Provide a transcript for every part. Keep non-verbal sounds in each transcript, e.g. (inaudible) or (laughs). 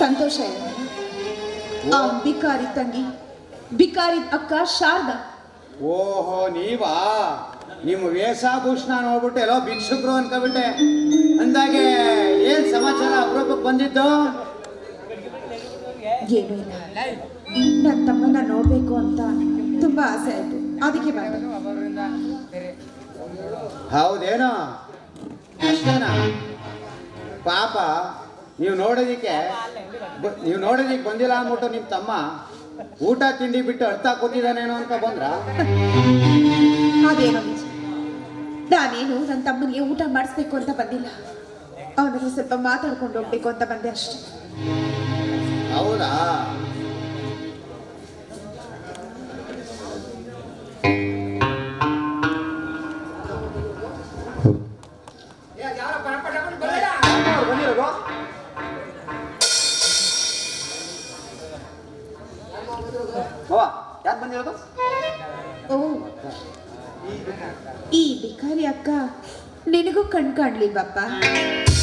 ಸಂತೋಷ ಆ ಬಿಕಾರಿ ತಂಗಿ ಬಿಕಾರಿ ಅಕ್ಕ ಶಾರದಾ. ಓಹೋ ನೀವಾ? ನಿಮ್ಮ ವೇಷಭೂಷಣ ನೋಡ್ಬಿಟ್ಟು ಎಲ್ಲೋ ಭಿಕ್ಷುಕರು ಅನ್ಕೊಬಿಟ್ಟೆ ಅಂದಾಗೆ ಏನ್ ಸಮಾಚಾರ ಅಪರೂಪಕ್ಕೆ ಬಂದಿದ್ದು? ಏನೂ ಇಲ್ಲ. ನನ್ನ ತಮ್ಮನ್ನ ನೋಡ್ಬೇಕು ಅಂತ ತುಂಬಾ ಆಸೆ ಆಯ್ತು. ಅದಕ್ಕೆ ಬಂದೆ. ಹೌದೇನೋ? ಅಷ್ಟೇನಾ ಪಾಪ ನೀವು ನೋಡೋದಿಕ್ಕೆ ನೀವು ನೋಡೋದಿಕ್ಕೆ ಬಂದಿಲ್ಲ ಅಂದ್ಬಿಟ್ಟು ನಿಮ್ಮ ತಮ್ಮ ಊಟ ತಿಂಡಿ ಬಿಟ್ಟು ಅರ್ಥ ಕೂತಿದ್ದಾನೇನೋ ಅಂತ ಬಂದ್ರ? ಅದೇನೋ ನಿಜ ನಾನೇನು ನನ್ನ ತಮ್ಮನಿಗೆ ಊಟ ಮಾಡಿಸ್ಬೇಕು ಅಂತ ಬಂದಿಲ್ಲ. ಅವನಿಗೆ ಸ್ವಲ್ಪ ಮಾತಾಡ್ಕೊಂಡು ಹೋಗ್ಬೇಕು ಅಂತ ಬಂದೆ ಅಷ್ಟೇ. ಹೌದಾ? ಓ ಈ ಬಿಕಾರಿ ಅಕ್ಕ ನಿನಗೂ ಕಣ್ ಕಾಣ್ಲಿಲ್ವಪ್ಪ?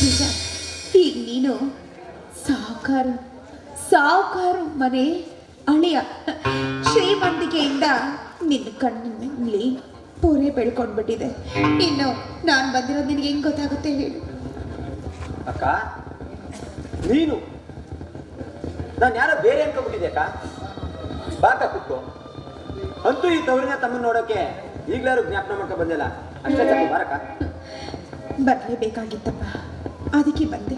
ನಿಜ ಈಗ ನೀನು ಸಾವುಕಾರ ಸಾವುಕಾರ ಮನೆ ಅಳಿಯ ಶ್ರೀಮಂತಿಕೆಯಿಂದ ನಿನ್ನ ಕಣ್ಣಿನಲ್ಲಿ ಪೂರೆ ಬೆಳ್ಕೊಂಡ್ಬಿಟ್ಟಿದೆ. ಇನ್ನು ನಾನು ಬಂದಿರೋದು ನಿನಗೆ ಹೆಂಗ್ ಗೊತ್ತಾಗುತ್ತೆ ಹೇಳು. ಅಕ್ಕ ನೀನು. ನಾನು ಯಾರೋ ಬೇರೆ ಅನ್ಕೊಂಡ್ಬಿಟ್ಟಿದ್ದೆ ಅಕ್ಕ. ಬಾಕ ಕುತ್ಕೋ. ಅಂತೂ ಈ ತವರಿನ ತಮ್ಮನ್ನ ನೋಡೋಕೆ ಈಗ್ಲಾರು ಜ್ಞಾಪನ ಮಾಡ್ಕೊ ಬಂದಿಲ್ಲ. ಅಷ್ಟೇ ಸಾಕು ಬಾರಕ್ಕ ಬರಲೇಬೇಕಾಗಿತ್ತಪ್ಪ ಅದಕ್ಕೆ ಬಂದೆ.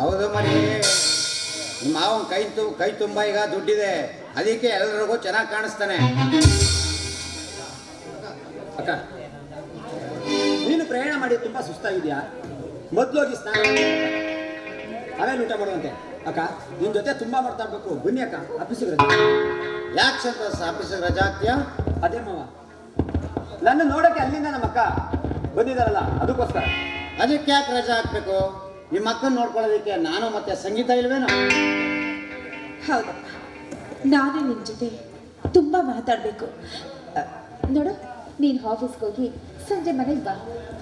ಹೌದು ಮರಿ. ನಿಮ್ಮ ಮಾವನ ಕೈ ತು ಕೈ ತುಂಬ ಈಗ ದುಡ್ಡಿದೆ. ಅದಕ್ಕೆ ಎಲ್ಲರಿಗೂ ಚೆನ್ನಾಗಿ ಕಾಣಿಸ್ತಾನೆ. ಅಕ್ಕ ನೀನು ಪ್ರಯಾಣ ಮಾಡಿ ತುಂಬಾ ಸುಸ್ತಾಗಿದ್ಯಾ? ಮೊದ್ಲೋಗಿ ಸ್ನಾನ ಆಮೇಲೆ ಊಟ ಮಾಡುವಂತೆ ಅಕ್ಕ ನಿನ್ನ ಜೊತೆ ತುಂಬಾ ಮಾಡ್ತಾ ಇರ್ಬೇಕು. ಬನ್ನಿ ಅಕ್ಕ ಆಫೀಸಿಗೆ ರಜೆ ಯಾಕೆ ಸಂತೋಷ ಆಫೀಸಿಗೆ ರಜಾ ಹಾಕ್ತೀಯಾ? ಅದೇ ಮಾವ. ನನ್ನ ನೋಡಕ್ಕೆ ಅಲ್ಲಿಂದ ನಮ್ಮ ಅಕ್ಕ ಬಂದಿದ್ದಾರಲ್ಲ ಅದಕ್ಕೋಸ್ಕರ. ಅದಕ್ಕೆ ಯಾಕೆ ರಜಾ ಹಾಕ್ಬೇಕು? ನಿಮ್ಮ ಅಕ್ಕನ ನೋಡ್ಕೊಳ್ಳೋದಕ್ಕೆ ನಾನು ಮತ್ತೆ ಸಂಗೀತ ಇಲ್ವೇನೋ? ಹೌದಪ್ಪ ನಾನು ನಿನ್ನ ಜೊತೆ ತುಂಬ ಮಾತಾಡಬೇಕು. ನೋಡು ನೀನು ಆಫೀಸ್ಗೆ ಹೋಗಿ ಸಂಜೆ ಮನೆಗೆ ಬಾ.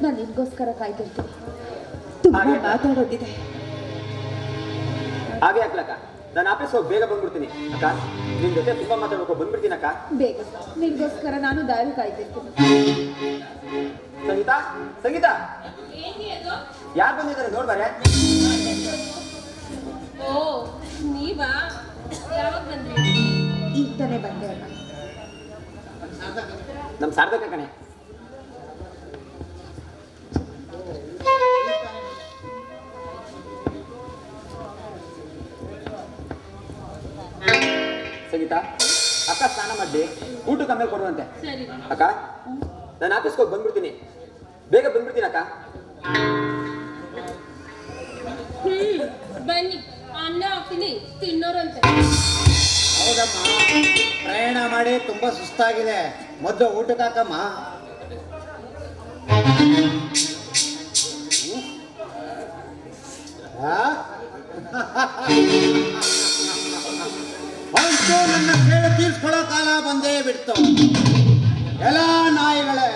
ನಾನು ನಿನ್ಗೋಸ್ಕರ ಕಾಯ್ತಿರ್ತೀನಿ ತುಂಬ. ಮಾತಾಡೋದಿದೆ. ಹಾಗೆ ಹಾಕ್ಲಕ್ಕ. ನಾನು ಆಫೀಸ್ ಹೋಗಿ ಬೇಗ ಬಂದ್ಬಿಡ್ತೀನಿ. ಅಕ್ಕ ನಿನ್ ಜೊತೆ ತುಂಬಾ ಮಾತಾಡ್ಬೇಕು. ಬಂದ್ಬಿಡ್ತೀನಿ ಅಕ್ಕ. ಬೇಗ. ನಿಮ್ಗೋಸ್ಕರ ನಾನು ದಾರಿ ಕಾಯ್ತಿರ್ತೀನಿ. ಸಂಗೀತಾ? ಸಂಗೀತಾ? ಯಾರು ಬಂದಿದ್ದಾರೆ ನೋಡ್ಬಾರೆ ಓ ನೀವಾ? ಯಾವಾಗ ಬಂದ್ರಿ? ಈಗ ತಾನೇ ಬಂದೆ ಅಮ್ಮ ನಮ್ ಸಾರ್ಥಕ ಕಣೆ. ಸಂಗೀತ ಅಕ್ಕ ಸ್ನಾನ ಮಾಡಿ ಊಟಕ್ಕೆ ಆಮೇಲೆ ಕೊಡುವಂತೆ. ಸರಿ. ಅಕ್ಕ ನಾನು ಆಫೀಸ್ಗೆ ಹೋಗಿ ಬಂದ್ಬಿಡ್ತೀನಿ. ಬೇಗ ಬಂದ್ಬಿಡ್ತೀನಿ ಅಕ್ಕ. ಹ್ಮ್ ಬನ್ನಿ. ಅನ್ನ ಹಾಕ್ತೀನಿ. ತಿನ್ನೋರಂತೆ. ಹೌದಮ್ಮ. ಪ್ರಯಾಣ ಮಾಡಿ ತುಂಬಾ ಸುಸ್ತಾಗಿದೆ. ಮೊದಲು ಊಟಕ್ಕೆ ಹಾಕಮ್ಮ. ಆ? (laughs) ಅಂತೂ ನನ್ನ ಕೇಳಿ ತೀರ್ಸ್ಕೊಳ್ಳೋ ಕಾಲ ಬಂದೇ ಬಿಡ್ತು. ಎಲ್ಲ ನಾಯಿಗಳೇ,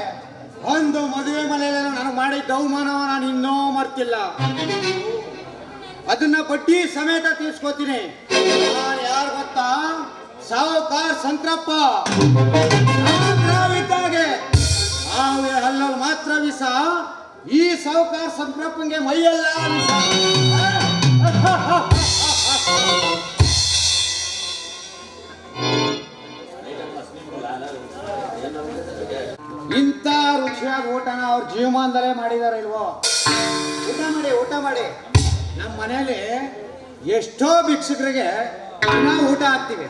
ಒಂದು ಮದುವೆ ಮನೆಯಲ್ಲಿ ನಾನು ಮಾಡಿದ್ದ ಅವಮಾನವ ನಾನು ಇನ್ನೂ ಮರ್ತಿಲ್ಲ. ಅದನ್ನ ಬಡ್ಡಿ ಸಮೇತ ತೀರ್ಸ್ಕೊತೀನಿ. ಯಾರು ಗೊತ್ತಾ? ಸಾವುಕಾರ್ ಸಂತ್ರಪ್ಪ. ಇದ್ದಾಗೆ ಹಾವು ಹಲ್ಲಲ್ಲಿ ಮಾತ್ರ ವಿಷ ಈ ಸಾವುಕಾರ್ ಸಂತ್ರಪ್ಪಂಗೆ ಮೈಯಲ್ಲ ವಿಷ ಅವ್ರ ಜೀವಮಾನದಲ್ಲೇ ಮಾಡಿದಾರೆ ಇಲ್ವೋ? ಊಟ ಮಾಡಿ ಊಟ ಮಾಡಿ. ನಮ್ಮ ಮನೆಯಲ್ಲಿ ಎಷ್ಟೋ ಭಿಕ್ಷುಕರಿಗೆ ನಾವು ಊಟ ಹಾಕ್ತೀವಿ.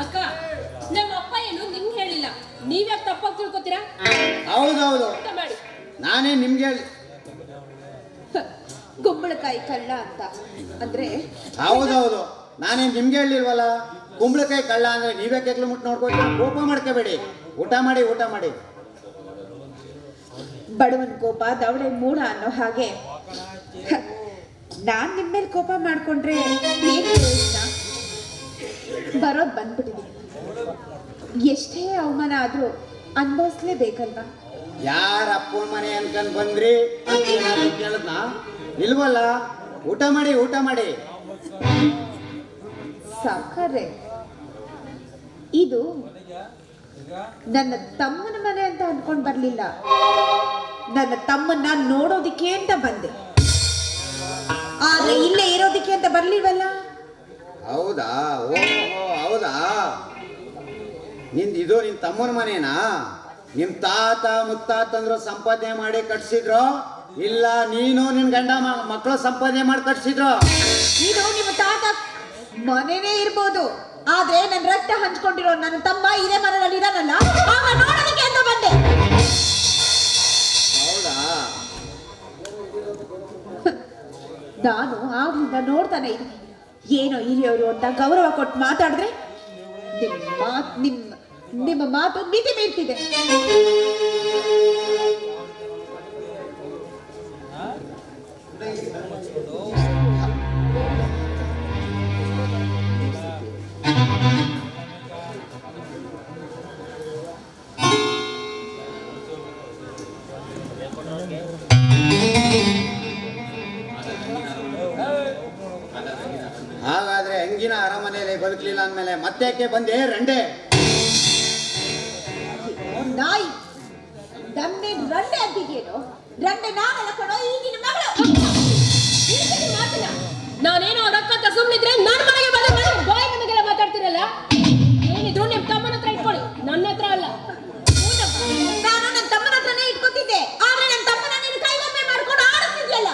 ಅಕ್ಕ ನಮ್ಮ ಅಪ್ಪ ಏನು ನಿಮ್ಗೆ ಹೇಳಿಲ್ಲ. ನೀವ್ಯಾಕೆ ತಪ್ಪಾಗಿ ತಿಳ್ಕೊತೀರಾ? ಹೌದೌದು. ಊಟ ಮಾಡಿ. ನಾನೇ ನಿಮ್ಗೆ ಕುಂಬಳಕಾಯಿ ಕಳ್ಳ ಅಂತ. ಅಂದ್ರೆ ಹೌದೌದು. ನಾನೇ ನಿಮ್ಗೆ ಹೇಳಿಲ್ವಲ್ಲ? ಕುಂಬಳಕಾಯಿ ಕಳ್ಳ ಅಂದ್ರೆ ನೀವೇ ಕೆಕ್ಲು ಮುಟ್ಟು ನೋಡ್ಕೊಂಡು ಕೋಪ ಮಾಡ್ಕೋಬೇಡಿ. ಊಟ ಮಾಡಿ ಊಟ ಮಾಡಿ. ಬಡವನ ಕೋಪ ದವಡೆ ಮೂಡ ಅನ್ನೋ ಹಾಗೆ. ನಾನ್ ನಿಮ್ಮ ಮೇಲೆ ಕೋಪ ಮಾಡ್ಕೊಂಡ್ರೆ ಬರೋದ್ ಬರೋದು ಬಂದ್ಬಿಟ್ಟಿದೆ. ಎಷ್ಟೇ ಅವಮಾನ ಆದರೂ ಅನ್ಭವಿಸ್ಲೇಬೇಕಲ್ವಾ? ಯಾರ ಅಪ್ಪನ ಮನೆ ಅನ್ಕೊಂಡ್ ಬಂದ್ರಿ? ಕೇಳದ್ನ? ಇಲ್ವಲ್ಲ? ಊಟ ಮಾಡಿ ಊಟ ಮಾಡಿ. ಸಾಕಾರೆ. ಇದು ನನ್ನ ತಮ್ಮನ ಮನೆ ಅಂತ ಅನ್ಕೊಂಡ್ ಬರ್ಲಿಲ್ಲ. ನನ್ನ ತಮ್ಮನ್ನ ನೋಡೋದಿಕ್ಕೆ ಅಂತ ಬಂದೆ. ಆದ್ರೆ ಇಲ್ಲೇ ಇರೋದಿಕ್ಕೆ ಅಂತ ಬರ್ಲಿಲ್ವಲ್ಲ? ಹೌದಾ? ಓಹೋ ಹೌದಾ? ನಿಂದು ಇದು ನಿನ್ ತಮ್ಮನ ಮನೇನಾ? ನಿಮ್ ತಾತ ಮುತ್ತಾತಂದ್ರು ಸಂಪಾದನೆ ಮಾಡಿ ಕಟ್ಸಿದ್ರು? ಇಲ್ಲ ನೀನು ನಿನ್ ಗಂಡ ಮಕ್ಕಳು ಸಂಪಾದನೆ ಮಾಡಿ ಕಟ್ಸಿದ್ರು? ನೀನು ನಿಮ್ಮ ತಾತ ಮನೆನೇ ಇರ್ಬೋದು. ಆದ್ರೆ ನನ್ನ ರಕ್ತ ಹಂಚ್ಕೊಂಡಿರೋ ನನ್ನ ತಮ್ಮ ಇದೇ ಮನೆಯಲ್ಲಿ ಇದಾನಲ್ಲ ಆಗ ನೋಡೋದಕ್ಕೆ ಅಂತ ಬಂದೆ. (laughs) ನಾನು ಆಗಿಂದ ನೋಡ್ತಾನೆ ಇದ್ದೀನಿ. ಏನೋ ಹಿರಿಯವರು ಅಂತ ಗೌರವ ಕೊಟ್ಟು ಮಾತಾಡಿದ್ರೆ ನಿಮ್ಮ ಮಾತ್ ನಿಮ್ಮ ನಿಮ್ಮ ಮಾತು ಮಿತಿ ಮೀರ್ತಿದೆ. ಅಂದ್ಮೇಲೆ ಮತ್ತೆ ಬಂದೆ? ರಂಡೆ. ನಾಯಿ. ದಂಡೆ ರಂಡೆ ಅಂತಿದೆಯೇನು ರಂಡೆ ನಾನಲ್ಲ ಕಣೋ ಈಗಿನ ಮಗಳು. ನಾನೇನೋ ರೊಕ್ಕ ಸುಮ್ಮನಿದ್ರೆ ನನ್ನ ಮನೆಗೆ ಬಂದ ಬಾಯಿ ಬಂದಾಗೆಲ್ಲ ಮಾತಾಡ್ತಿರಲ್ಲ ಏನಿದ್ರು ನಿಮ್ಮ ತಮ್ಮನ ಹತ್ರ ಇಟ್ಕೊಳ್ಳಿ. ನನ್ನ ಹತ್ರ ಅಲ್ಲ. ನಾನು ನನ್ನ ತಮ್ಮನ ಹತ್ರನೇ ಇಟ್ಕೊತಿದ್ದೆ. ಆದ್ರೆ ನನ್ನ ತಮ್ಮನ ನೀನು ಕೈಗೊಮ್ಮೆ ಮಾಡ್ಕೊಂಡು ಆಡಿಸ್ತಿದ್ಯಲ್ಲ?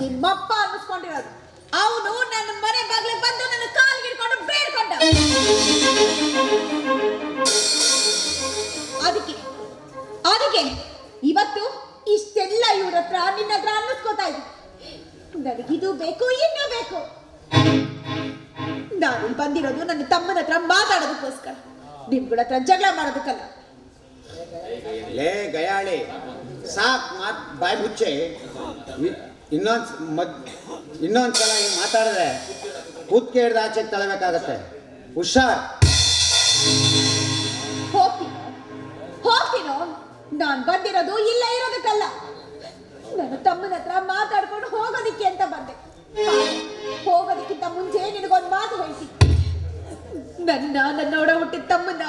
ನಿಮ್ಮಪ್ಪ ಅನ್ನಿಸ್ಕೊಂಡಿರೋದು. ಅವನು ನನ್ನ ಮನೆ ಬಾಗಿಲಿಗೆ ಬಂದು ನನ್ನ ಕಾಲು ಹಿಡ್ಕೊಂಡು ಬೇಡ್ಕೊಂಡ. ಅದಕ್ಕೆ ಅದಕ್ಕೆ ಇವತ್ತು ಇಷ್ಟೆಲ್ಲ ಇವ್ರ ಹತ್ರ ನಿನ್ನ ಹತ್ರ ಅನ್ನಿಸ್ಕೋತಾ ಇದ್ದೆ. ನನಗಿದು ಬೇಕು, ಇನ್ನೂ ಬೇಕು. ನಾನು ಬಂದಿರೋದು ನನ್ನ ತಮ್ಮನ ಹತ್ರ ಮಾತಾಡೋದಕ್ಕೋಸ್ಕರ. ನಿಮ್ಗಳ ಹತ್ರ ಜಗಳ ಮಾಡೋದಕ್ಕಲ್ಲ. ಲೇ ಗಯಾಳೆ, ಸಾಕ್ ಮಾತ್ ಬಾಯ್ ಮುಚ್ಚೆ. ಇನ್ನೊಂದ್ ಮದ್ ಇನ್ನೊಂದ್ಸಲ ಹಿಂಗೆ ಮಾತಾಡಿದ್ರೆ ಕೂತ್ಕೆ ಹಿಡ್ದು ಆಚೆಗೆ ತಳಬೇಕಾಗತ್ತೆ. ಹುಷಾರ್. ಹೋಗ್ತೀನೋ. ಹೋಗ್ತೀನೋ? ನಾನು ಬಂದಿರೋದು ಇಲ್ಲ ಇರೋದಕ್ಕಲ್ಲ. ನನ್ನ ತಮ್ಮನ ಹತ್ರ ಮಾತಾಡ್ಕೊಂಡು ಹೋಗೋದಿಕ್ಕೆ ಅಂತ ಬಂದೆ. ಹೋಗೋದಕ್ಕಿಂತ ಮುಂಚೆ ನಿನಗೊಂದು ಮಾತು ಹೇಳ್ತೀನಿ ನನ್ನ ನನ್ನ ಒಡ ಹುಟ್ಟಿದ ತಮ್ಮನ್ನ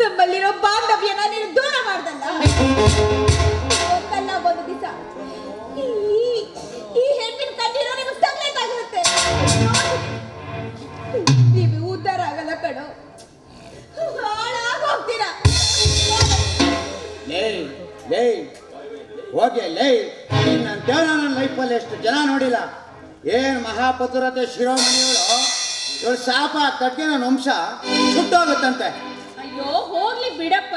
ನಮ್ಮಲ್ಲಿರೋ ಬಾಂಧವ್ಯನ ನೀನು ದೂರ ಮಾಡ್ದಲ್ಲ? ಹೋಗಿ ಲೇ ನೀನಂತೇಳ ನನ್ನ ಲೈಫಲ್ಲಿ ಎಷ್ಟು ಜನ ನೋಡಿಲ್ಲ? ಏನು ಮಹಾಪತುರತೆ ಶಿರೋಮಣಿಯವಳು ಇವಳು ಶಾಪ ಕಟ್ಗೆ ನನ್ನ ವಂಶ ಸುಟ್ಟೋಗುತ್ತಂತೆ. ಅಯ್ಯೋ ಹೋಗ್ಲಿ ಬಿಡಪ್ಪ.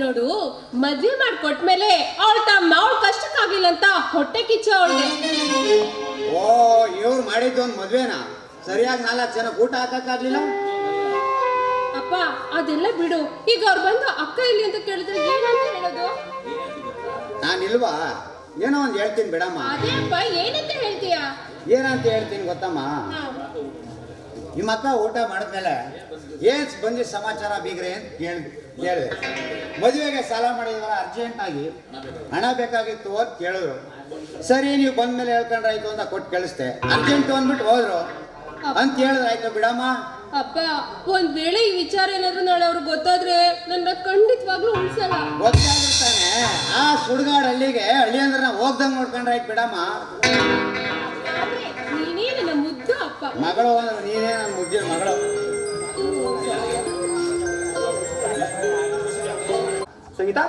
ನೋಡು ಮದ್ವೆ ಮಾಡ್ಕೊಟ್ಮೇಲೆ ಅವಳ ತಮ್ಮ ಅವಳ ಕಷ್ಟಕ್ಕಾಗಿಲ್ಲ ಅಂತ ಹೊಟ್ಟೆ ಕಿಚ್ಚ ಅವಳಿಗೆ. ಓ ಇವ್ರು ಮಾಡಿದ್ದು ಒಂದು ಮದ್ವೆನಾ? ಸರಿಯಾಗಿ ನಾಲ್ಕು ಜನ ಊಟ ಹಾಕಕ್ಕಾಗ್ಲಿಲ್ಲ? ಅಪ್ಪ ಅದೆಲ್ಲ ಬಿಡು. ಈಗ ಅವ್ರು ಬಂದು ಅಕ್ಕ ಇಲ್ಲಿ ಅಂತ ಕೇಳಿದ್ರೆ ಏನಂತ ಹೇಳೋದು? ನಾನಿಲ್ವಾ? ಏನೋ ಒಂದು ಹೇಳ್ತೀನಿ ಬಿಡಮ್ಮ. ಅದೇಪ್ಪ ಏನಂತ ಹೇಳ್ತೀಯ? ಏನಂತ ಹೇಳ್ತೀನಿ ಗೊತ್ತಮ್ಮ? ನಿಮ್ಮ ಅಕ್ಕ ಊಟ ಮಾಡಿದ್ಮೇಲೆ ಏನ್ ಬಂದಿ ಸಮಾಚಾರ ಬೀಗ್ರೆ ಅಂತ ಕೇಳಿ ಕೇಳಿದೆ. ಮದುವೆಗೆ ಸಾಲ ಮಾಡಿದಾರ ಅರ್ಜೆಂಟ್ ಆಗಿ ಹಣ ಬೇಕಾಗಿತ್ತು ಅಂತ ಕೇಳಿದ್ರು. ಸರಿ ನೀವು ಬಂದ್ಮೇಲೆ ಹೇಳ್ಕೊಂಡ್ರಾಯ್ತು ಅಂತ ಕೊಟ್ಟು ಕಳಿಸ್ದೆ. ಅರ್ಜೆಂಟ್ ಅಂದ್ಬಿಟ್ಟು ಹೋದ್ರು. ಅಂತ ಹೇಳಿದ್ರೆ ಆಯ್ತು ಬಿಡಮ್ಮ. ಅಪ್ಪ ಒಂದ್ ವೇಳೆ ಈ ವಿಚಾರ ಏನಾದ್ರು ನಾಳೆ ಅವ್ರಿಗೆ ಗೊತ್ತಾದ್ರೆ ನನ್ನ ಖಂಡಿತವಾಗ್ಲೂ ಉಳಿಸಲ್ಲ ಗೊತ್ತಾಗಿರ್ತಾನೆ ಆ ಸುಡ್ಗಾಡ್ ಹಳ್ಳಿಗೆ ಹಳ್ಳಿ ಅಂದ್ರೆ ನಾವು ಹೋಗ್ದಂಗೆ ನೋಡ್ಕೊಂಡ್ರಾಯ್ತು ಬಿಡಮ್ಮ. ನೀನೇ ನನ್ನ ಮುದ್ದು ಅಪ್ಪ. ಮಗಳು ಅಂದ್ರೆ ನೀನೇ ನನ್ನ ಮುದ್ದಿನ ಮಗಳು. ಸಂಗೀತಾ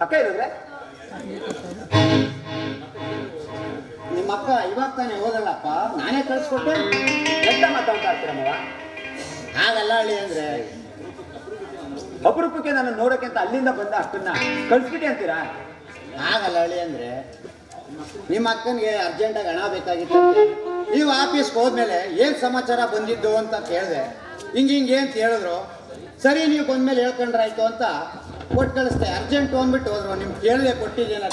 ಅಕ್ಕ ಇಲ್ಲಂದ್ರೆ ನಿಮ್ಮ ಅಕ್ಕ ಇವಾಗ ತಾನೇ ಹೋದಲ್ಲಪ್ಪ ನಾನೇ ಕಳಿಸ್ಕೊಟ್ಟೆ? ಎಂತ ಮಾತಾಡ್ತಾ ಇರ್ತೀರಮ್ಮವ ಹಾಗಲ್ಲ ಹಳ್ಳಿ ಅಂದ್ರೆ. ಅಪರೂಪಕ್ಕೆ ನನ್ನ ನೋಡಕ್ಕೆ ಅಂತ ಅಲ್ಲಿಂದ ಬಂದ ಅಷ್ಟನ್ನ ಕಳ್ಸ್ಬಿಟ್ಟೆ ಅಂತೀರಾ? ಆಗಲ್ಲ ಹಳ್ಳಿ ಅಂದ್ರೆ ನಿಮ್ಮ ಅಕ್ಕನಿಗೆ ಅರ್ಜೆಂಟಾಗಿ ಹಣ ಬೇಕಾಗಿತ್ತು ನೀವು ಆಫೀಸ್ಗೆ ಹೋದ್ಮೇಲೆ ಏನು ಸಮಾಚಾರ ಬಂದಿದ್ದು ಅಂತ ಕೇಳಿದೆ. ಹಿಂಗೆ ಹಿಂಗೆ ಅಂತ ಹೇಳಿದ್ರು? ಸರಿ ನೀವು ಬಂದ್ಮೇಲೆ ಹೇಳ್ಕೊಂಡ್ರಾಯ್ತು ಅಂತ ಕೊಟ್ಟು ಕಳಿಸ್ದೆ. ಅರ್ಜೆಂಟ್ ಅಂದ್ಬಿಟ್ಟು ಹೋದ್ರು. ನಿಮ್ಗೆ ಕೇಳಿದೆ ಕೊಟ್ಟಿದ್ದೇನೆ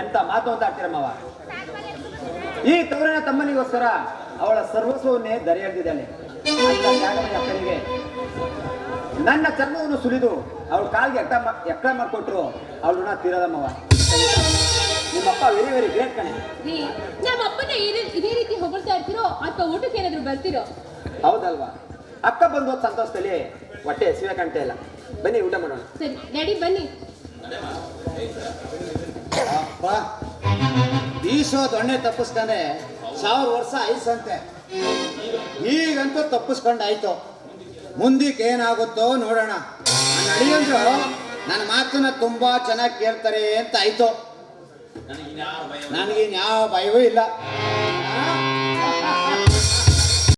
ಎಂತ ಮಾತು ಅಂತ ಆಗ್ತೀರಮ್ಮವ ಈ ತವರಿನ ತಮ್ಮನಿಗೋಸ್ಕರ ಅವಳ ಸರ್ವಸ್ವವನ್ನೇ ದರೆ ಎಳೆದಿದ್ದಾಳೆ ಅಂತ ತ್ಯಾಗಮಯ ಅಕ್ಕನಿಗೆ ನನ್ನ ಚರ್ಮವನ್ನು ಸುಲಿದು ಅವಳ ಕಾಲಿಗೆ ಎಕ್ಕ ಎಕ್ಕ ಮಾಡಿಕೊಟ್ರು ಅವಳ ಋಣ ತೀರದಮ್ಮವ. ನಿಮ್ಮಪ್ಪ ವೆರಿ ವೆರಿ ಗ್ರೇಟ್ ಕಣೆ. ರೀ ನಮ್ಮ ಅಪ್ಪನ ಇದೇ ಇದೇ ರೀತಿ ಹೊಗಳ್ತಾ ಇರ್ತೀರೋ ಅಥವಾ ಊಟಕ್ಕೆ ಏನಾದ್ರು ಬರ್ತೀರೋ ಹೌದಲ್ವಾ? ಅಕ್ಕ ಬಂದು ಹೋದ ಸಂತೋಷದಲ್ಲಿ ಹೊಟ್ಟೆ ಹಸಿವೆ ಕಾಣ್ತಾ ಇಲ್ಲ. ಬನ್ನಿ ಊಟ ಮಾಡೋಣ. ಸರಿ ಡ್ಯಾಡಿ ಬನ್ನಿ. ಅಪ್ಪ ಈಸೋ ದೊಣ್ಣೆ ತಪ್ಪಿಸ್ತಾನೆ ಸಾವಿರ ವರ್ಷ ಐಸಂತೆ ಈಗಂತೂ ತಪ್ಪಿಸ್ಕೊಂಡಾಯ್ತು. ಮುಂದಕ್ಕೆ ಏನಾಗುತ್ತೋ ನೋಡೋಣ. ನನ್ನ ಅಳಿಯಂದ್ರು, ನನ್ನ ಮಾತನ್ನ ತುಂಬಾ ಚೆನ್ನಾಗಿ ಕೇಳ್ತಾರೆ ಅಂತ ಆಯ್ತು. ನನಗಿನ್ಯಾವ ಭಯವೂ ಇಲ್ಲ.